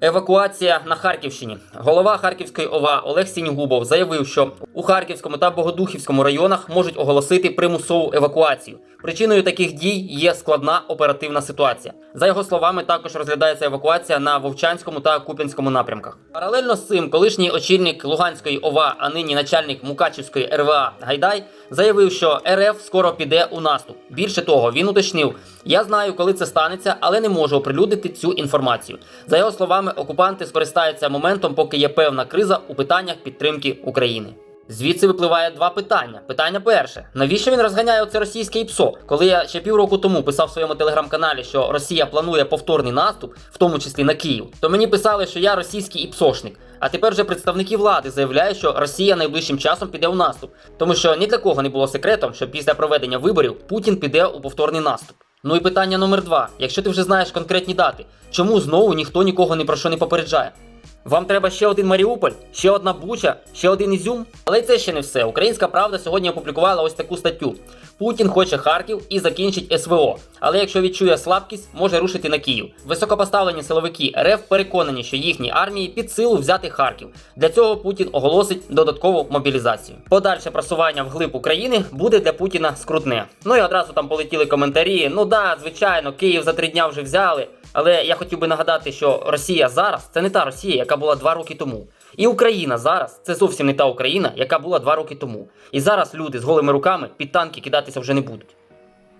Евакуація на Харківщині. Голова Харківської ОВА Олег Сінігубов заявив, що у Харківському та Богодухівському районах можуть оголосити примусову евакуацію. Причиною таких дій є складна оперативна ситуація. За його словами, також розглядається евакуація на Вовчанському та Куп'янському напрямках. Паралельно з цим, колишній очільник Луганської ОВА, а нині начальник Мукачівської РВА Гайдай, заявив, що РФ скоро піде у наступ. Більше того, він уточнив: я знаю, коли це станеться, але не можу оприлюднити цю інформацію. За його словами, окупанти скористаються моментом, поки є певна криза у питаннях підтримки України. Звідси випливає два питання. Питання перше: навіщо він розганяє оце російське ІПСО? Коли я ще півроку тому писав в своєму телеграм-каналі, що Росія планує повторний наступ, в тому числі на Київ, то мені писали, що я російський ІПСОшник. А тепер вже представники влади заявляють, що Росія найближчим часом піде у наступ, тому що ні для кого не було секретом, що після проведення виборів Путін піде у повторний наступ. Ну і питання номер два: якщо ти вже знаєш конкретні дати, чому знову ніхто нікого ні про що не попереджає? Вам треба ще один Маріуполь, ще одна Буча, ще один Ізюм. Але це ще не все. Українська правда сьогодні опублікувала ось таку статтю: Путін хоче Харків і закінчить СВО. Але якщо відчує слабкість, може рушити на Київ. Високопоставлені силовики РФ переконані, що їхній армії під силу взяти Харків. Для цього Путін оголосить додаткову мобілізацію. Подальше просування вглиб України буде для Путіна скрутне. Ну і одразу там полетіли коментарі. Ну да, звичайно, Київ за три дня вже взяли. Але я хотів би нагадати, що Росія зараз це не та Росія, яка була два роки тому. І Україна зараз це зовсім не та Україна, яка була два роки тому. І зараз люди з голими руками під танки кидатися вже не будуть.